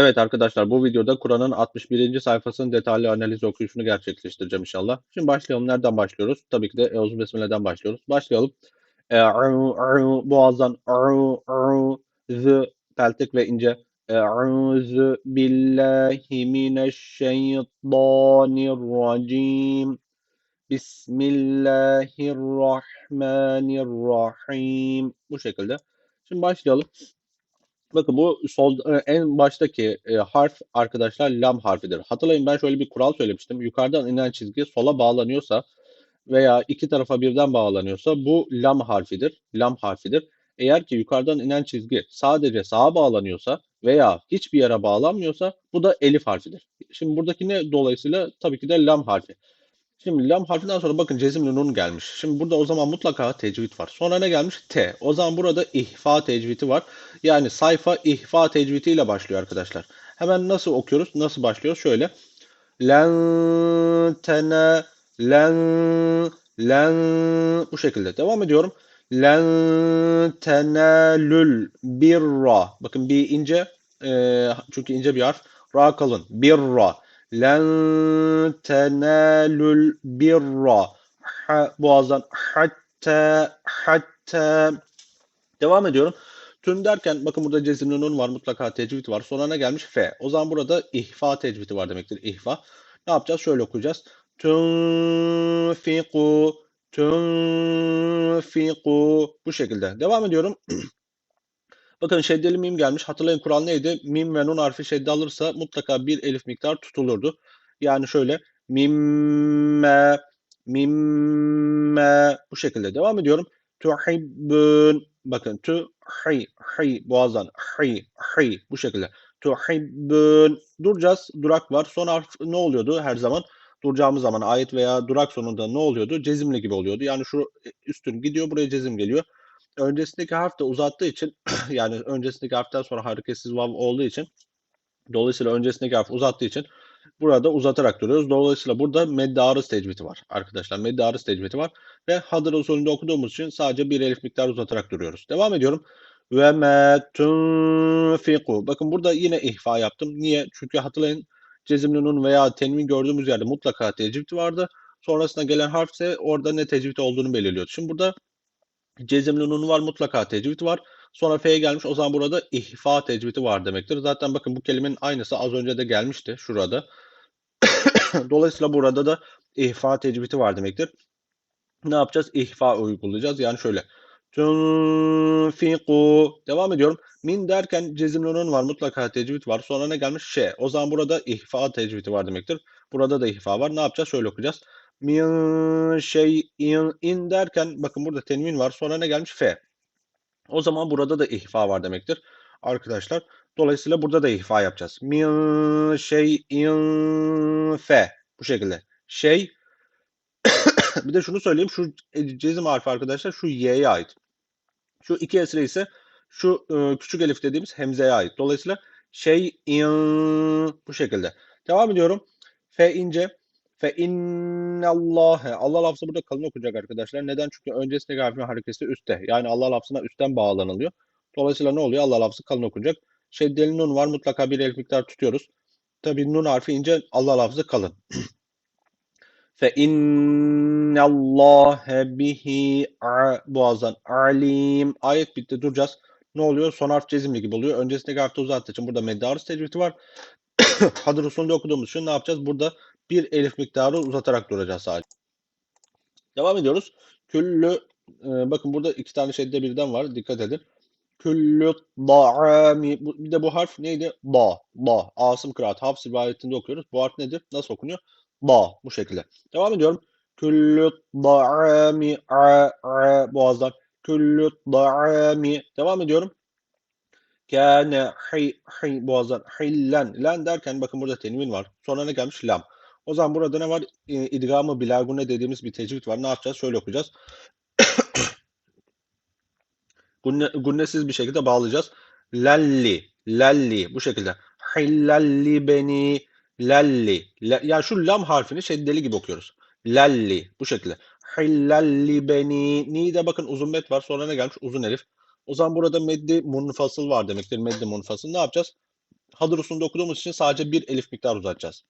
Evet arkadaşlar bu videoda Kur'an'ın 61. sayfasının detaylı analiz okuyuşunu gerçekleştireceğim inşallah. Şimdi başlayalım. Nereden başlıyoruz? Tabii ki de Eûzü Besmele'den başlıyoruz. Başlayalım. E'u, e'u, boğazdan e'u, e'u, z, peltek ve ince. Eûzü billahi mineşşeytanirracim. Bismillahirrahmanirrahim. Bu şekilde. Şimdi başlayalım. Bakın bu sol e, en baştaki e, harf arkadaşlar lam harfidir. Hatırlayın ben şöyle bir kural söylemiştim. Yukarıdan inen çizgi sola bağlanıyorsa veya iki tarafa birden bağlanıyorsa bu lam harfidir. Lam harfidir. Eğer ki yukarıdan inen çizgi sadece sağa bağlanıyorsa veya hiçbir yere bağlanmıyorsa bu da elif harfidir. Şimdi buradaki ne dolayısıyla tabii ki de lam harfi. Şimdi lam harfinden sonra bakın cezimli nun gelmiş. Şimdi burada o zaman mutlaka tecvid var. Sonra ne gelmiş? T. O zaman burada ihfa tecvidi var. Yani sayfa ihfa tecvidi ile başlıyor arkadaşlar. Hemen nasıl okuyoruz? Nasıl başlıyoruz? Şöyle. Len tene len len bu şekilde. Devam ediyorum. Len tenelül birra. Bakın bir ince e, çünkü ince bir harf. Ra kalın. Birra. Tenalul birra. Ha, boğazdan hatta hatta. Devam ediyorum. Tüm derken bakın burada cezimli nun var mutlaka tecvid var. Sonra ne gelmiş? F. O zaman burada ihfa tecvidi var demektir. İhfa. Ne yapacağız? Şöyle okuyacağız. Tunfiku tunfiku bu şekilde. Devam ediyorum. Bakın şeddeli mim gelmiş. Hatırlayın kural neydi? Mim ve nun harfi şedde alırsa mutlaka bir elif miktar tutulurdu. Yani şöyle mimme mimme bu şekilde devam ediyorum. Tuhibbun bakın tu hi hi boğazdan hi hi bu şekilde. Tuhibbun duracağız. Durak var. Son harf ne oluyordu her zaman? Duracağımız zaman ayet veya durak sonunda ne oluyordu? Cezimli gibi oluyordu. Yani şu üstün gidiyor buraya cezim geliyor öncesindeki harf de uzattığı için yani öncesindeki harften sonra hareketsiz vav olduğu için dolayısıyla öncesindeki harf uzattığı için burada uzatarak duruyoruz. Dolayısıyla burada medde arız tecvidi var arkadaşlar. Medde arız tecvidi var ve hadır usulünde okuduğumuz için sadece bir elif miktar uzatarak duruyoruz. Devam ediyorum. Ve me tunfiku. Bakın burada yine ihfa yaptım. Niye? Çünkü hatırlayın cezimli nun veya tenvin gördüğümüz yerde mutlaka tecvid vardı. Sonrasında gelen harf ise orada ne tecvid olduğunu belirliyordu. Şimdi burada Cezimli nun var mutlaka tecvid var. Sonra F'ye gelmiş o zaman burada ihfa tecvidi var demektir. Zaten bakın bu kelimenin aynısı az önce de gelmişti şurada. Dolayısıyla burada da ihfa tecvidi var demektir. Ne yapacağız? İhfa uygulayacağız. Yani şöyle. Tunfiku. Devam ediyorum. Min derken cezimli nun var. Mutlaka tecvid var. Sonra ne gelmiş? Şe. O zaman burada ihfa tecvidi var demektir. Burada da ihfa var. Ne yapacağız? Şöyle okuyacağız min şeyin in derken bakın burada tenvin var. Sonra ne gelmiş? F. O zaman burada da ihfa var demektir. Arkadaşlar. Dolayısıyla burada da ihfa yapacağız. Min şeyin fe. Bu şekilde. Şey bir de şunu söyleyeyim. Şu cezim harfi arkadaşlar şu y'ye ait. Şu iki esre ise şu e, küçük elif dediğimiz hemzeye ait. Dolayısıyla şey in bu şekilde. Devam ediyorum. F ince Fe innallâhe. Allah lafzı burada kalın okunacak arkadaşlar. Neden? Çünkü öncesindeki harfin hareketi üstte. Yani Allah lafzına üstten bağlanılıyor. Dolayısıyla ne oluyor? Allah lafzı kalın okunacak. Şeddeli nun var. Mutlaka bir elif miktar tutuyoruz. Tabi nun harfi ince. Allah lafzı kalın. Fe innallâhe bihi boğazdan alim. Ayet bitti. Duracağız. Ne oluyor? Son harf cezimli gibi oluyor. Öncesindeki harfte uzattığı için burada meddarız tecvidi var. Hadır usulünde okuduğumuz için ne yapacağız? Burada bir elif miktarı uzatarak duracağız sadece. Devam ediyoruz. Küllü e, bakın burada iki tane şedde birden var. Dikkat edin. Küllü da'ami bir de bu harf neydi? Da. Da. Asım kıraat. Hafs rivayetinde okuyoruz. Bu harf nedir? Nasıl okunuyor? Da. Bu şekilde. Devam ediyorum. Küllü da'ami a, a boğazdan. Küllü da'ami. Devam ediyorum. Kâne hi, hi boğazdan. Hillen. Len derken bakın burada tenvin var. Sonra ne gelmiş? Lam. O zaman burada ne var? İdgamı bilagune dediğimiz bir tecvid var. Ne yapacağız? Şöyle okuyacağız. Gunne, gunnesiz bir şekilde bağlayacağız. Lalli, lalli bu şekilde. Hillalli beni, lalli. La, yani şu lam harfini şeddeli gibi okuyoruz. Lalli bu şekilde. Hillalli beni. Ni de bakın uzun met var. Sonra ne gelmiş? Uzun elif. O zaman burada meddi munfasıl var demektir. Meddi munfasıl. Ne yapacağız? Hadır usulünde okuduğumuz için sadece bir elif miktar uzatacağız.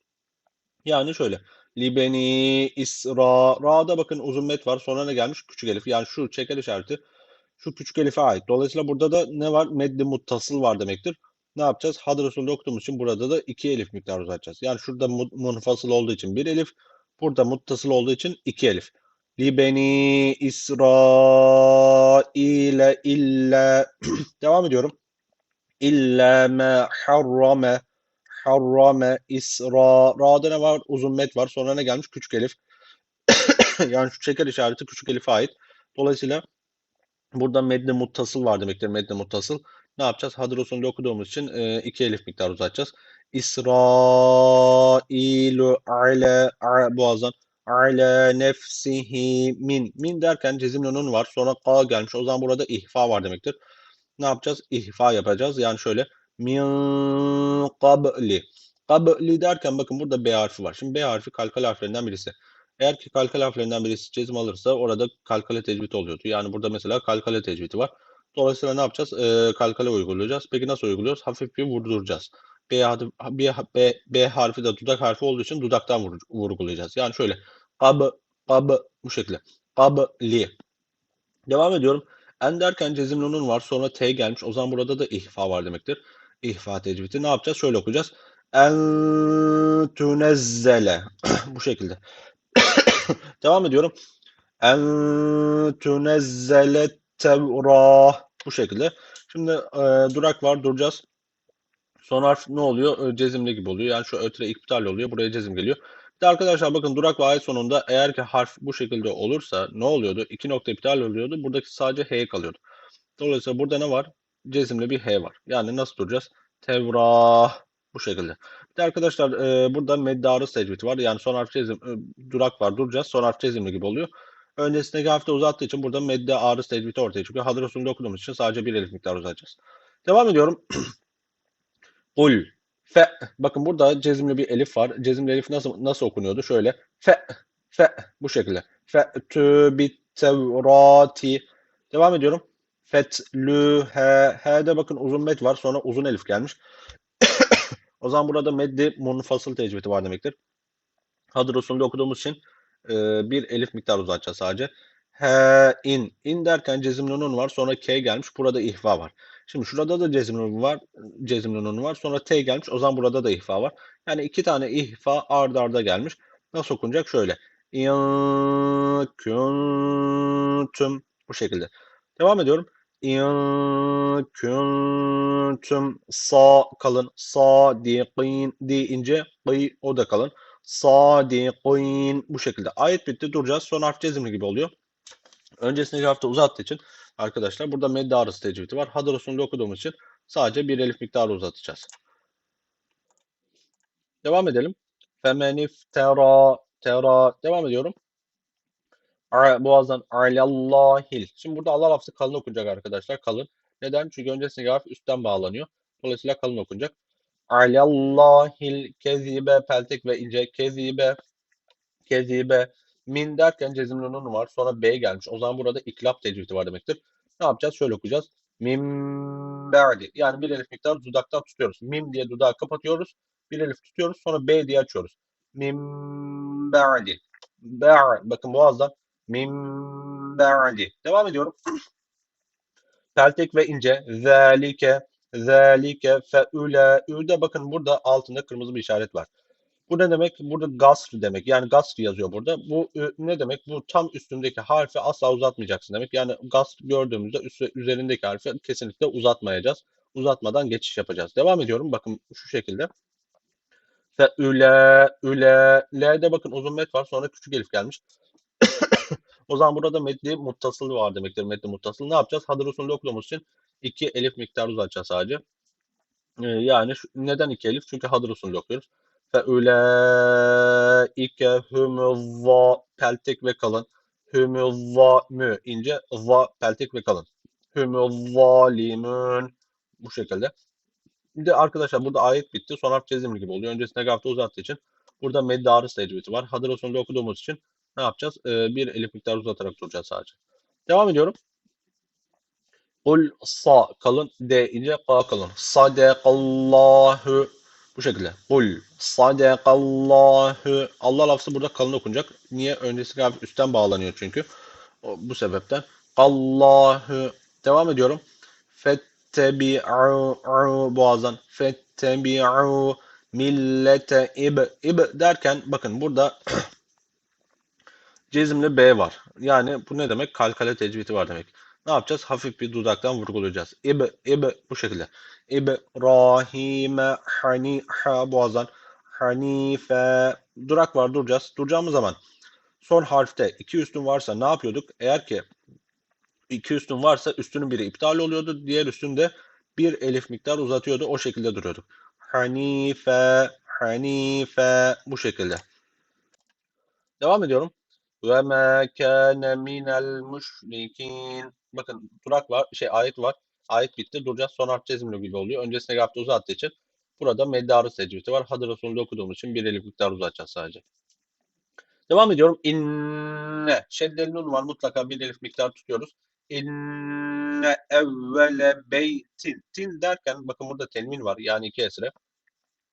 Yani şöyle. Libeni isra. Ra'da bakın uzun met var. Sonra ne gelmiş? Küçük elif. Yani şu çeker işareti şu küçük elife ait. Dolayısıyla burada da ne var? Meddi muttasıl var demektir. Ne yapacağız? Usulünde okuduğumuz için burada da iki elif miktar uzatacağız. Yani şurada munfasıl olduğu için bir elif. Burada muttasıl olduğu için iki elif. Libeni İsrail'e illa devam ediyorum. İlla ma harrame harrame isra ra'da ne var? Uzun met var. Sonra ne gelmiş? Küçük elif. yani şu çeker işareti küçük elife ait. Dolayısıyla burada medne muttasıl var demektir. Medne muttasıl. Ne yapacağız? Hadır usulünde okuduğumuz için e, iki elif miktar uzatacağız. İsrailu ale boğazdan ala nefsihi min. Min derken cezimle nun var. Sonra ka gelmiş. O zaman burada ihfa var demektir. Ne yapacağız? İhfa yapacağız. Yani şöyle min qabli. Qabli derken bakın burada B harfi var. Şimdi B harfi kalkal harflerinden birisi. Eğer ki kalkal harflerinden birisi cezim alırsa orada kalkale tecvit oluyordu. Yani burada mesela kalkale tecviti var. Dolayısıyla ne yapacağız? Ee, kalkale uygulayacağız. Peki nasıl uyguluyoruz? Hafif bir vurduracağız. B, B, B, B harfi de dudak harfi olduğu için dudaktan vur, vurgulayacağız. Yani şöyle Kab, kab bu şekilde. Kabli. Devam ediyorum. En derken cezim nunun var. Sonra T gelmiş. O zaman burada da ihfa var demektir. İhfa tecvidi. Ne yapacağız? Şöyle okuyacağız. En tünezzele. bu şekilde. Devam ediyorum. En tünezzele tevra. Bu şekilde. Şimdi e, durak var. Duracağız. Son harf ne oluyor? Cezimli gibi oluyor. Yani şu ötre iptal oluyor. Buraya cezim geliyor. Bir de arkadaşlar bakın durak ve ayet sonunda eğer ki harf bu şekilde olursa ne oluyordu? İki nokta iptal oluyordu. Buradaki sadece H kalıyordu. Dolayısıyla burada ne var? Cezimli bir H var. Yani nasıl duracağız? Tevrah bu şekilde. Bir de arkadaşlar e, burada meddarı secviti var. Yani son harf cezim, e, durak var duracağız. Son harf cezimli gibi oluyor. Öncesindeki harfte uzattığı için burada medde ağrı secviti ortaya çıkıyor. Hadır usulünde okuduğumuz için sadece bir elif miktar uzatacağız. Devam ediyorum. Kul Fe. Bakın burada cezimli bir elif var. Cezimli elif nasıl nasıl okunuyordu? Şöyle. Fe. Fe. Bu şekilde. Fe tü bit. Devam ediyorum. Fetlü he. He'de bakın uzun met var. Sonra uzun elif gelmiş. o zaman burada meddi munfasıl tecvidi var demektir. Hadır usulünde okuduğumuz için e, bir elif miktar uzatacağız sadece. He in. In derken cezimli nun var. Sonra K gelmiş. Burada ihva var. Şimdi şurada da cezimli nun var. Cezimli nun var. Sonra T gelmiş. O zaman burada da ihfa var. Yani iki tane ihfa ard arda gelmiş. Nasıl okunacak? Şöyle. İn kuntum. Bu şekilde. Devam ediyorum. İn kuntum sa kalın. Sadiqin deyince bıy o da kalın. Sadiqin bu şekilde. Ayet bitti. Duracağız. Son harf cezimli gibi oluyor. Öncesindeki hafta uzattığı için arkadaşlar burada medde arası tecvidi var. Hadır usulünde okuduğumuz için sadece bir elif miktarı uzatacağız. Devam edelim. Femenif tera tera devam ediyorum. Boğazdan alallahil. Şimdi burada Allah lafzı kalın okunacak arkadaşlar. Kalın. Neden? Çünkü öncesindeki harf üstten bağlanıyor. Dolayısıyla kalın okunacak. Alallahil kezibe peltek ve ince kezibe kezibe Min derken cezimli nun var. Sonra B gelmiş. O zaman burada iklap tecvidi var demektir. Ne yapacağız? Şöyle okuyacağız. Mim ba'di. Yani bir elif miktar dudaktan tutuyoruz. Mim diye dudağı kapatıyoruz. Bir elif tutuyoruz. Sonra B diye açıyoruz. Mim ba'di. Ba' bakın boğazdan. Mim ba'di. Devam ediyorum. Peltek ve ince. Zalike. Zalike fe'ule. Ü'de bakın burada altında kırmızı bir işaret var. Bu ne demek? Burada gasr demek. Yani gasr yazıyor burada. Bu ne demek? Bu tam üstündeki harfi asla uzatmayacaksın demek. Yani gasr gördüğümüzde üstü, üzerindeki harfi kesinlikle uzatmayacağız. Uzatmadan geçiş yapacağız. Devam ediyorum. Bakın şu şekilde. Fe üle üle L'de bakın uzun met var. Sonra küçük elif gelmiş. O zaman burada meddi muttasıl var demektir. Meddi muttasıl. Ne yapacağız? Hadır usulü okuduğumuz için iki elif miktarı uzatacağız sadece. Ee, yani şu, neden iki elif? Çünkü hadır usulü okuyoruz. Fe ulaike humuzza peltek ve kalın. Humuzza mü ince za peltek ve kalın. Humuzzalimun bu şekilde. Bir de arkadaşlar burada ayet bitti. Son harf cezimli gibi oluyor. Öncesinde gafta uzattığı için burada medde arız tecvidi var. Hadır sonunda okuduğumuz için ne yapacağız? Ee, bir elif miktarı uzatarak duracağız sadece. Devam ediyorum. Kul sa kalın D ince ka kalın. Sadakallahu bu şekilde. Kul sadakallahu Allah lafzı burada kalın okunacak. Niye? Öncesi harf üstten bağlanıyor çünkü. O, bu sebepten. Allahu devam ediyorum. Fettebi'u boğazdan. Fettebi'u millete ib ib derken bakın burada cezimli B var. Yani bu ne demek? Kalkale tecvidi var demek. Ne yapacağız? Hafif bir dudaktan vurgulayacağız. İb, ib bu şekilde. İbrahime hani ha boğazdan. Hanife. Durak var duracağız. Duracağımız zaman son harfte iki üstün varsa ne yapıyorduk? Eğer ki iki üstün varsa üstünün biri iptal oluyordu. Diğer üstünde bir elif miktar uzatıyordu. O şekilde duruyorduk. Hanife, Hanife bu şekilde. Devam ediyorum. Ve ma kana minel müşrikin. Bakın durak var, şey ayet var. Ayet bitti. Duracağız. Son harf cezimli gibi oluyor. Öncesine yaptı uzattığı için burada meddarı secviti var. Hadır Resulü'nde okuduğumuz için bir elif miktar uzatacağız sadece. Devam ediyorum. İnne. Şeddeli nun var. Mutlaka bir elif miktar tutuyoruz. İnne evvele beytin. Tin derken bakın burada tenvin var. Yani iki esre.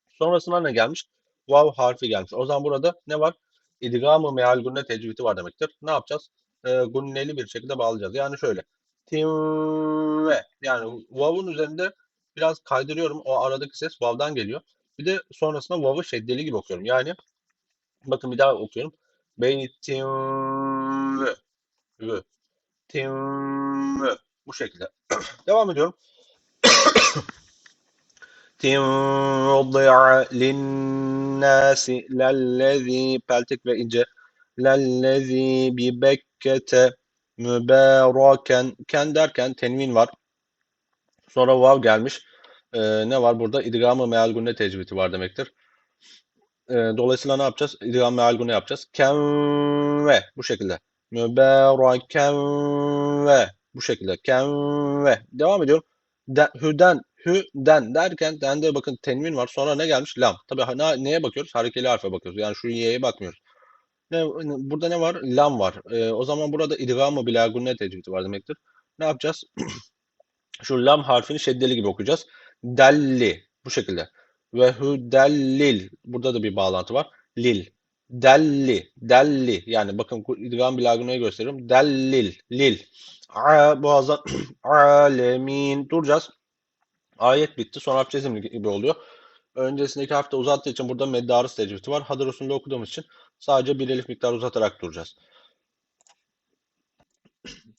Sonrasında ne gelmiş? Vav harfi gelmiş. O zaman burada ne var? İdgamı meal gunne tecvidi var demektir. Ne yapacağız? E, gunneli bir şekilde bağlayacağız. Yani şöyle. Timve. Yani vav'un üzerinde biraz kaydırıyorum. O aradaki ses vav'dan geliyor. Bir de sonrasında vav'ı şeddeli gibi okuyorum. Yani bakın bir daha okuyorum. Beytimve. Vı. Timve. Bu şekilde. Devam ediyorum. Tindi'a linnâsi lellezî peltek ve ince lellezî bi bekkete mübâraken ken derken tenvin var. Sonra vav gelmiş. Ee, ne var burada? İdgamı meal gunne tecvidi var demektir. Ee, dolayısıyla ne yapacağız? İdgam meal gunne yapacağız. Ken ve bu şekilde. Mübâraken ve bu şekilde. Ken ve. Devam ediyorum. De, hüden hüden derken dende bakın tenvin var. Sonra ne gelmiş? Lam. Tabii ne, neye bakıyoruz? Harekeli harfe bakıyoruz. Yani şu y'ye bakmıyoruz. Ne, burada ne var? Lam var. Ee, o zaman burada idgamı bila gunne tecvidi var demektir. Ne yapacağız? şu lam harfini şeddeli gibi okuyacağız. Delli. Bu şekilde. Ve hüdellil. Burada da bir bağlantı var. Lil. Delli. Delli. Yani bakın idgam bila gunne'yi gösteriyorum. Dellil. Lil. A, boğazdan alemin. Duracağız. Ayet bitti. Harf çizimli gibi oluyor. Öncesindeki harfte uzattığı için burada meddarı tecvidi var. Hadır usulünde okuduğumuz için sadece bir elif miktar uzatarak duracağız.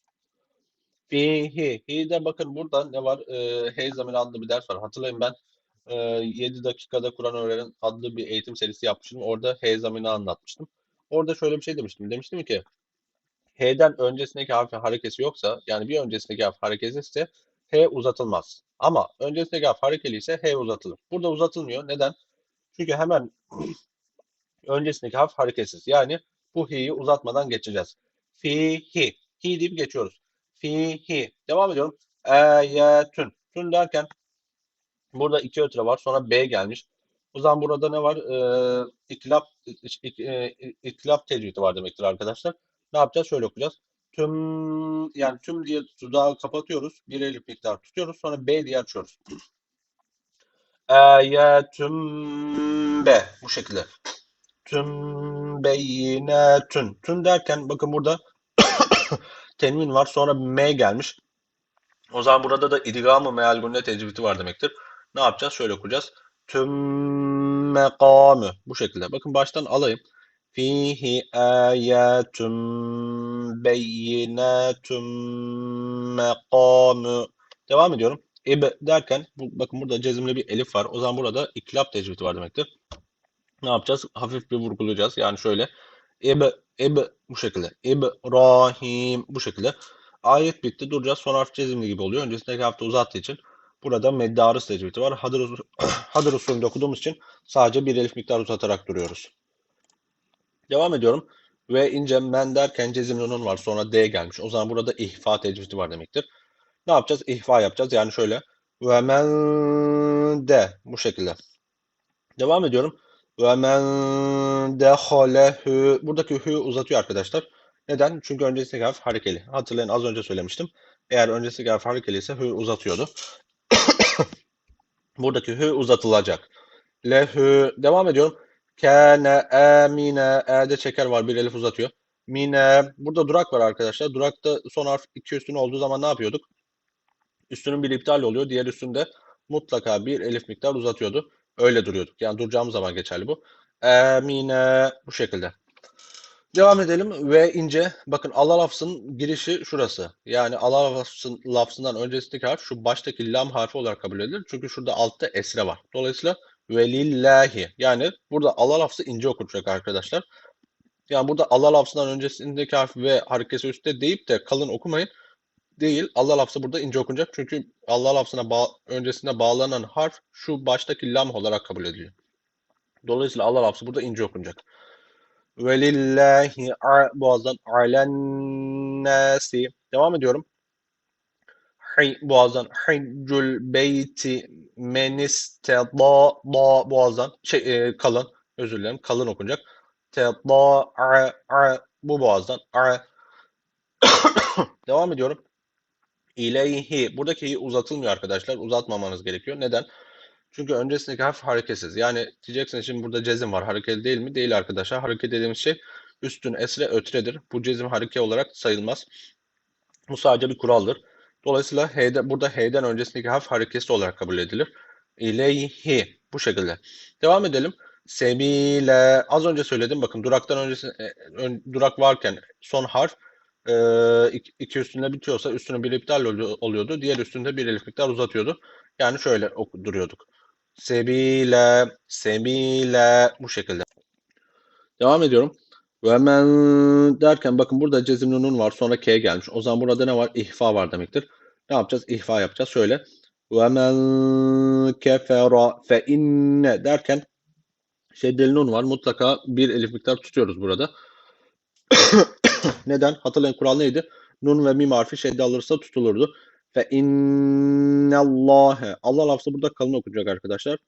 Fihi. Hi'de bakın burada ne var? E, Heyzamin adlı bir ders var. Hatırlayın ben e, 7 dakikada Kur'an öğrenen adlı bir eğitim serisi yapmıştım. Orada Heyzamin'i anlatmıştım. Orada şöyle bir şey demiştim. Demiştim ki H'den öncesindeki harfin harekesi yoksa yani bir öncesindeki harf hareketliyse H uzatılmaz. Ama öncesindeki harf harekeli ise H uzatılır. Burada uzatılmıyor. Neden? Çünkü hemen öncesindeki harf hareketsiz. Yani bu hi'yi uzatmadan geçeceğiz. Fihi. Hi deyip geçiyoruz. Fihi. Devam ediyorum. Ayetün. Tün derken burada iki ötre var. Sonra B gelmiş. O zaman burada ne var? Ee, iklap, ik, e, iklap tecvidi var demektir arkadaşlar. Ne yapacağız? Şöyle okuyacağız. Tüm yani tüm diye dudağı kapatıyoruz. Bir elif miktar tutuyoruz. Sonra B diye açıyoruz. Ayetüm be. Bu şekilde. Tüm beyinetün. Tüm derken bakın burada tenvin var. Sonra M gelmiş. O zaman burada da idgamı meal gunne tecvidi var demektir. Ne yapacağız? Şöyle okuyacağız. Tüm mekamı. Bu şekilde. Bakın baştan alayım. Fihi ayatun beyinatun mekamı. Devam ediyorum. İb derken bu, bakın burada cezimli bir elif var. O zaman burada iklap tecvidi var demektir. Ne yapacağız? Hafif bir vurgulayacağız. Yani şöyle. İb, ib bu şekilde. İbrahim bu şekilde. Ayet bitti. Duracağız. Son harf cezimli gibi oluyor. Öncesindeki hafta uzattığı için burada meddarı tecvidi var. Hadır, hadır usulünde okuduğumuz için sadece bir elif miktar uzatarak duruyoruz. Devam ediyorum. Ve ince men derken cezimli var. Sonra D gelmiş. O zaman burada ihfa tecvidi var demektir. Ne yapacağız? İhfa yapacağız. Yani şöyle. Ve men de. Bu şekilde. Devam ediyorum. Ve men dehalehü. Buradaki hü uzatıyor arkadaşlar. Neden? Çünkü öncesindeki harf harekeli. Hatırlayın az önce söylemiştim. Eğer öncesindeki harf harekeli ise hü uzatıyordu. Buradaki hü uzatılacak. Lehü. Devam ediyorum. Kâne, emine. E'de çeker var. Bir elif uzatıyor. Mine. Burada durak var arkadaşlar. Durakta son harf iki üstün olduğu zaman ne yapıyorduk? Üstünün bir iptal oluyor. Diğer üstünde mutlaka bir elif miktar uzatıyordu. Öyle duruyorduk. Yani duracağımız zaman geçerli bu. Emine. Bu şekilde. Devam edelim ve ince. Bakın Allah lafzının girişi şurası. Yani Allah lafzın, lafzından öncesindeki harf şu baştaki lam harfi olarak kabul edilir. Çünkü şurada altta esre var. Dolayısıyla velillahi. Yani burada Allah lafzı ince okunacak arkadaşlar. Yani burada Allah lafzından öncesindeki harf ve harekesi üstte deyip de kalın okumayın. Değil. Allah lafzı burada ince okunacak. Çünkü Allah lafzına bağ öncesine bağlanan harf şu baştaki lam olarak kabul ediliyor. Dolayısıyla Allah lafzı burada ince okunacak. Velillahi boğazdan alen nasi. Devam ediyorum. Hi, boğazdan hiccul beyti menisteda da boğazdan şey e, kalın özür dilerim kalın okunacak. Teda a, a, bu boğazdan a. Devam ediyorum. İleyhi. Buradaki i uzatılmıyor arkadaşlar. Uzatmamanız gerekiyor. Neden? Çünkü öncesindeki harf hareketsiz. Yani diyeceksiniz şimdi burada cezim var. Hareketli değil mi? Değil arkadaşlar. Hareket dediğimiz şey üstün esre ötredir. Bu cezim hareke olarak sayılmaz. Bu sadece bir kuraldır. Dolayısıyla H'de, burada H'den öncesindeki harf hareketli olarak kabul edilir. İleyhi. Bu şekilde. Devam edelim. Sebile. Az önce söyledim. Bakın duraktan öncesi e, ön, durak varken son harf e, iki, üstünde bitiyorsa üstüne bir iptal oluyordu. Diğer üstünde bir elif miktar uzatıyordu. Yani şöyle duruyorduk. Sebile, sebile bu şekilde. Devam ediyorum. Ve men derken bakın burada cezimli var. Sonra K gelmiş. O zaman burada ne var? İhfa var demektir. Ne yapacağız? İhfa yapacağız. Şöyle. Ve men kefera fe inne derken şeddeli nun var. Mutlaka bir elif miktar tutuyoruz burada. Neden? Hatırlayın kural neydi? Nun ve mim harfi şedde alırsa tutulurdu. Fe innallâhe. Allah lafzı burada kalın okunacak arkadaşlar.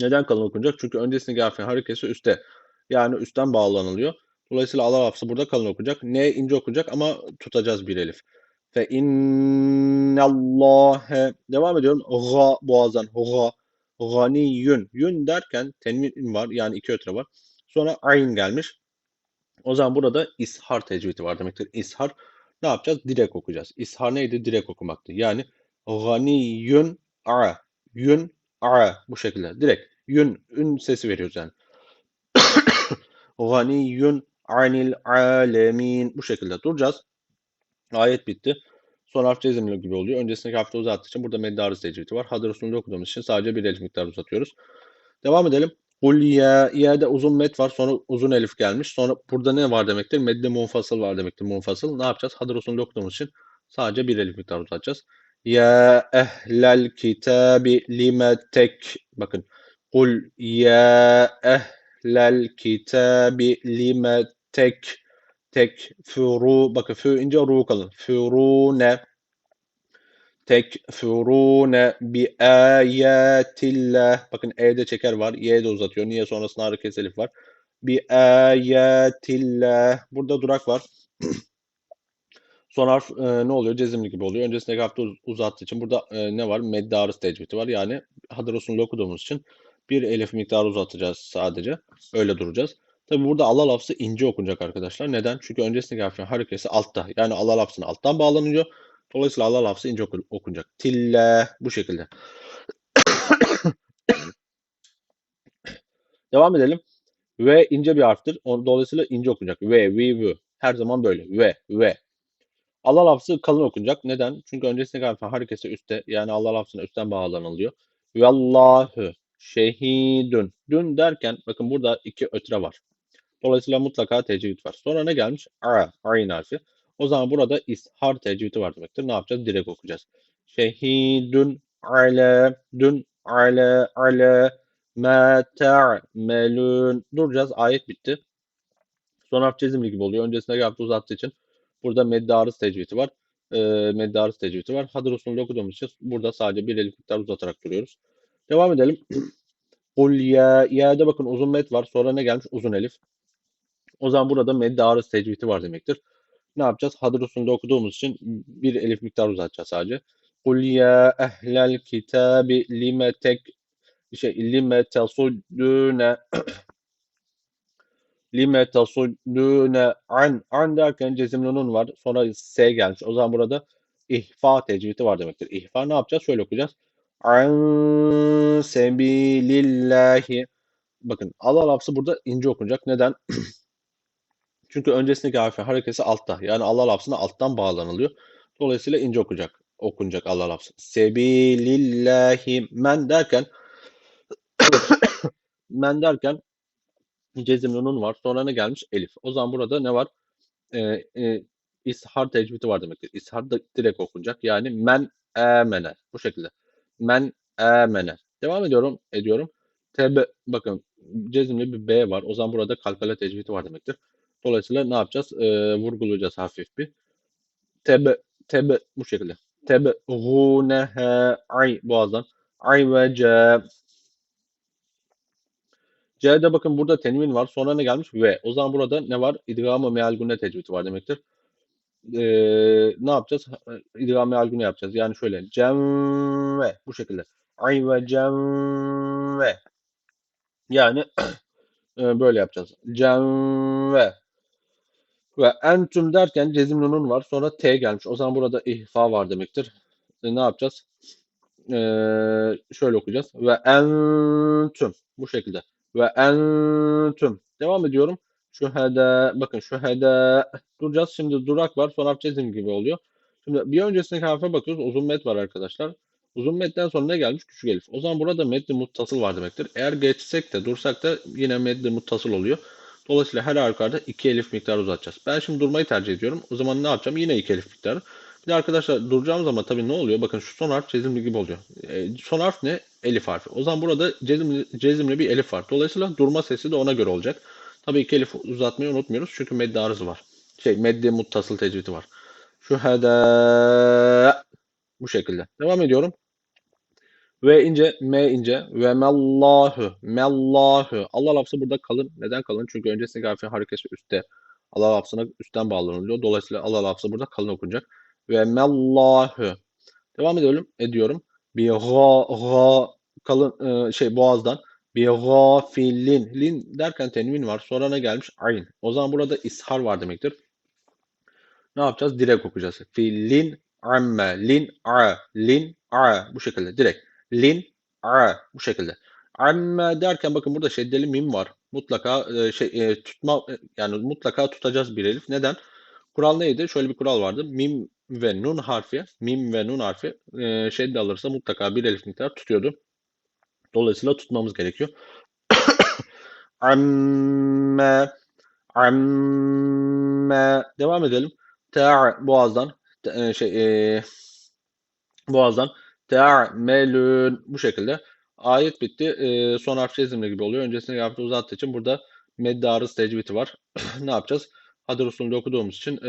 Neden kalın okunacak? Çünkü öncesindeki harfin harekesi üstte. Yani üstten bağlanılıyor. Dolayısıyla Allah lafzı burada kalın okunacak. Ne ince okunacak ama tutacağız bir elif. Fe innallâhe. Devam ediyorum. Ga boğazdan. Ga. Ganiyyün. Yün derken tenvin var. Yani iki ötre var. Sonra ayn gelmiş. O zaman burada ishar tecvidi var demektir. İshar ne yapacağız? Direkt okuyacağız. İshar neydi? Direkt okumaktı. Yani ganiyun a. Yün a. Bu şekilde. Direkt. Yün. Ün sesi veriyoruz yani. Ganiyun anil alemin. Bu şekilde duracağız. Ayet bitti. Son harf cezimli gibi oluyor. Öncesindeki harfte uzattığı için burada meddarı tecvidi var. Hadır usulünde okuduğumuz için sadece bir elif miktar uzatıyoruz. Devam edelim. Kul ya, ya'da uzun met var. Sonra uzun elif gelmiş. Sonra burada ne var demektir? Medde munfasıl var demektir. Munfasıl. Ne yapacağız? Hadır usulünde okuduğumuz için sadece bir elif miktar uzatacağız. Ya ehlel kitabi lime tek. Bakın. Kul ya ehlel kitabi lime tek. Tek furu. Bakın fü ince ru kalın. Furune tekfurune bi ayatillah. Bakın E'de çeker var. Y'de uzatıyor. Niye sonrasında hareket elif var. Bi ayatillah. Burada durak var. Son harf e, ne oluyor? Cezimli gibi oluyor. Öncesindeki harfte uz uzattığı için burada e, ne var? Meddarı tecvidi var. Yani Hadır okuduğumuz için bir elif miktarı uzatacağız sadece. Öyle duracağız. Tabi burada Allah lafzı ince okunacak arkadaşlar. Neden? Çünkü öncesindeki harfin harekesi altta. Yani Allah lafzını alttan bağlanıyor. Dolayısıyla Allah lafzı ince okunacak. Tille bu şekilde. Devam edelim. V ince bir harftir. Dolayısıyla ince okunacak. V, V, V. Her zaman böyle. V, V. Allah lafzı kalın okunacak. Neden? Çünkü öncesinde harfin harekesi üstte. Yani Allah lafzına üstten bağlanılıyor. Vallahu şehidun. Dün derken bakın burada iki ötre var. Dolayısıyla mutlaka tecvid var. Sonra ne gelmiş? A, ayn harfi. O zaman burada ishar tecvidi var demektir. Ne yapacağız? Direkt okuyacağız. Şehidun ale dün ale ale ma ta'melun. Duracağız. Ayet bitti. Son harf cezimli gibi oluyor. Öncesinde yaptı uzattığı için burada meddarız tecvidi var. E, meddarız tecvidi var. Hadır usulünde okuduğumuz için burada sadece bir miktar uzatarak duruyoruz. Devam edelim. Kul ya. Ya'da bakın uzun met var. Sonra ne gelmiş? Uzun elif. O zaman burada medde arız tecvidi var demektir. Ne yapacağız? Hadır okuduğumuz için bir elif miktar uzatacağız sadece. Kul ya ehlel kitabi lime tek şey lime tasuddune lime tasuddune an an derken cezimli nun var. Sonra s gelmiş. O zaman burada ihfa tecvidi var demektir. İhfa ne yapacağız? Şöyle okuyacağız. An sebilillahi Bakın Allah lafzı burada ince okunacak. Neden? Çünkü öncesindeki harfin harekesi altta. Yani Allah lafzına alttan bağlanılıyor. Dolayısıyla ince okunacak. Okunacak Allah lafzı. Sebilillahi men derken men derken cezimli var. Sonra ne gelmiş? Elif. O zaman burada ne var? Ee, e, ishar tecvidi var demektir. İshar da direkt okunacak. Yani men emene. Bu şekilde. Men emene. Devam ediyorum. Ediyorum. Tebe, bakın cezimli bir B var. O zaman burada kalkale tecvidi var demektir. Dolayısıyla ne yapacağız? Ee, vurgulayacağız hafif bir. Tebe, tebe bu şekilde. Tebe, hunehe, ay boğazdan. Ay ve c. C'de bakın burada tenvin var. Sonra ne gelmiş? Ve. O zaman burada ne var? İdgamı meal günne tecvidi var demektir. Ee, ne yapacağız? İdgamı günne yapacağız. Yani şöyle. Cem ve. Bu şekilde. Ay ve cem ve. Yani e, böyle yapacağız. Cem ve. Entüm derken cezim nunun var. Sonra T gelmiş. O zaman burada ihfa var demektir. E, ne yapacağız? Ee, şöyle okuyacağız. Ve entüm. Bu şekilde. Ve entüm. Devam ediyorum. Şühede. Bakın şühede. Duracağız. Şimdi durak var. Sonra cezim gibi oluyor. Şimdi bir öncesindeki harfe bakıyoruz. Uzun met var arkadaşlar. Uzun metten sonra ne gelmiş? Küçük elif. O zaman burada meddi muttasıl var demektir. Eğer geçsek de dursak da yine meddi muttasıl oluyor. Dolayısıyla her halükarda 2 elif miktarı uzatacağız. Ben şimdi durmayı tercih ediyorum. O zaman ne yapacağım? Yine 2 elif miktarı. Bir de arkadaşlar duracağım zaman tabii ne oluyor? Bakın şu son harf cezimli gibi oluyor. E, son harf ne? Elif harfi. O zaman burada cezimli, cezimli bir elif var. Dolayısıyla durma sesi de ona göre olacak. Tabii iki elif uzatmayı unutmuyoruz. Çünkü meddi arızı var. Şey meddi muttasıl tecvidi var. Şu hede bu şekilde. Devam ediyorum. Ve ince, M ince. Ve mellahu, mellahu. Allah lafzı burada kalın. Neden kalın? Çünkü öncesindeki harfin hareketi üstte. Allah lafzına üstten bağlanılıyor. Dolayısıyla Allah lafzı burada kalın okunacak. Ve mellahu. Devam edelim. Ediyorum. Bir ga, ga kalın e, şey boğazdan. Bir gafilin. Lin derken tenvin var. Sonra ne gelmiş? Ayn. O zaman burada ishar var demektir. Ne yapacağız? Direkt okuyacağız. Filin amme. Lin a. Lin a. Bu şekilde direkt. Lin a. Bu şekilde. Amme derken bakın burada şeddeli mim var. Mutlaka e, şey e, tutma e, yani mutlaka tutacağız bir elif. Neden? Kural neydi? Şöyle bir kural vardı. Mim ve nun harfi, mim ve nun harfi e, şedde alırsa mutlaka bir elif miktar tutuyordu. Dolayısıyla tutmamız gerekiyor. Amme amme devam edelim. Ta boğazdan e, şey e, boğazdan te'amelün bu şekilde. Ayet bitti. E, son harf çizimli gibi oluyor. Öncesinde harfi uzattığı için burada meddarız tecvidi var. ne yapacağız? Hadır usulünde okuduğumuz için e,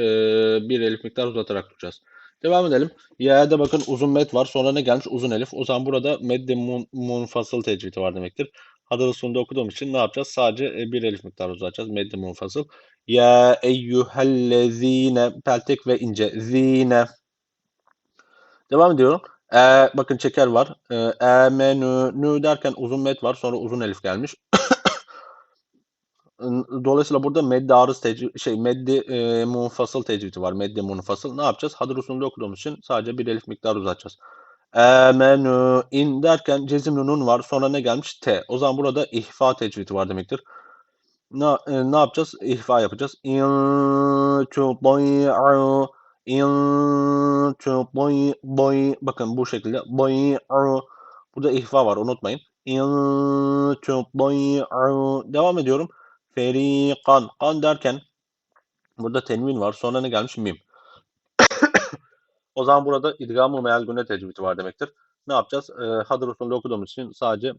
bir elif miktar uzatarak tutacağız. Devam edelim. Ya'da bakın uzun met var. Sonra ne gelmiş? Uzun elif. O zaman burada medde mun, munfasıl tecvidi var demektir. Hadır usulünde okuduğumuz için ne yapacağız? Sadece e, bir elif miktar uzatacağız. Medde munfasıl. Ya eyyühellezine peltek ve ince. Zine. Devam ediyorum. E, bakın çeker var. E, e menü nü derken uzun met var. Sonra uzun elif gelmiş. Dolayısıyla burada meddi arız tecvi şey meddi e, munfasıl tecvidi var. Meddi munfasıl. Ne yapacağız? Hadır usulünde okuduğumuz için sadece bir elif miktarı uzatacağız. Emenü in derken cezimli nun var. Sonra ne gelmiş? T. O zaman burada ihfa tecvidi var demektir. Ne, e, ne yapacağız? İhfa yapacağız. İn tudi'u in tudi'u bakın bu şekilde di'u burada ihfa var unutmayın. In tudi'u devam ediyorum. Ferikan. Kan derken burada tenvin var. Sonra ne gelmiş? Mim. o zaman burada idgam-ı meal günne tecvidi var demektir. Ne yapacağız? E, hadır usulünde okuduğumuz için sadece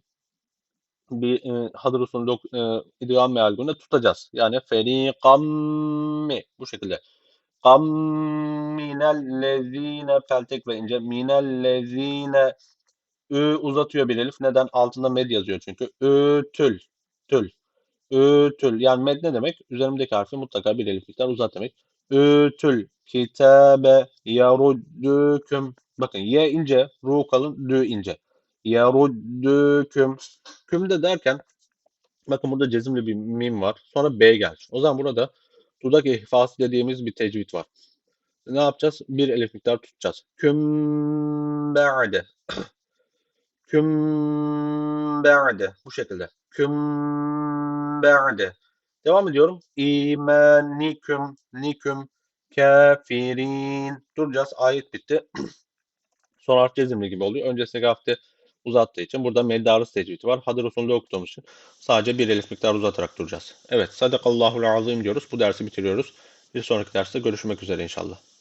bir e, hadır usulünde e, idgam meal günne tutacağız. Yani ferikan mi? Bu şekilde. Kam minellezine feltek ve ince minellezine ü uzatıyor bir elif. Neden? Altında med yazıyor çünkü. Ü tül. Tül. Ütül. Yani med ne demek? Üzerimdeki harfi mutlaka bir elif miktar uzat demek. ütül kitabe yaruddüküm. Bakın ye ince, ru kalın, dü ince. Yaruddüküm. Kümde derken bakın burada cezimli bir mim var. Sonra B gelmiş. O zaman burada dudak ihfası dediğimiz bir tecvid var. Ne yapacağız? Bir elif miktar tutacağız. Küm ba'de. Küm ba'de. Bu şekilde. Küm ba'de. Devam ediyorum. İmaniküm niküm kafirin. Duracağız. Ayet bitti. Son harf cezimli gibi oluyor. Öncesindeki hafta uzattığı için burada meddarız tecvidi var. Hadır usulünde okuduğumuz için sadece bir elif miktar uzatarak duracağız. Evet. Sadakallahul azim diyoruz. Bu dersi bitiriyoruz. Bir sonraki derste görüşmek üzere inşallah.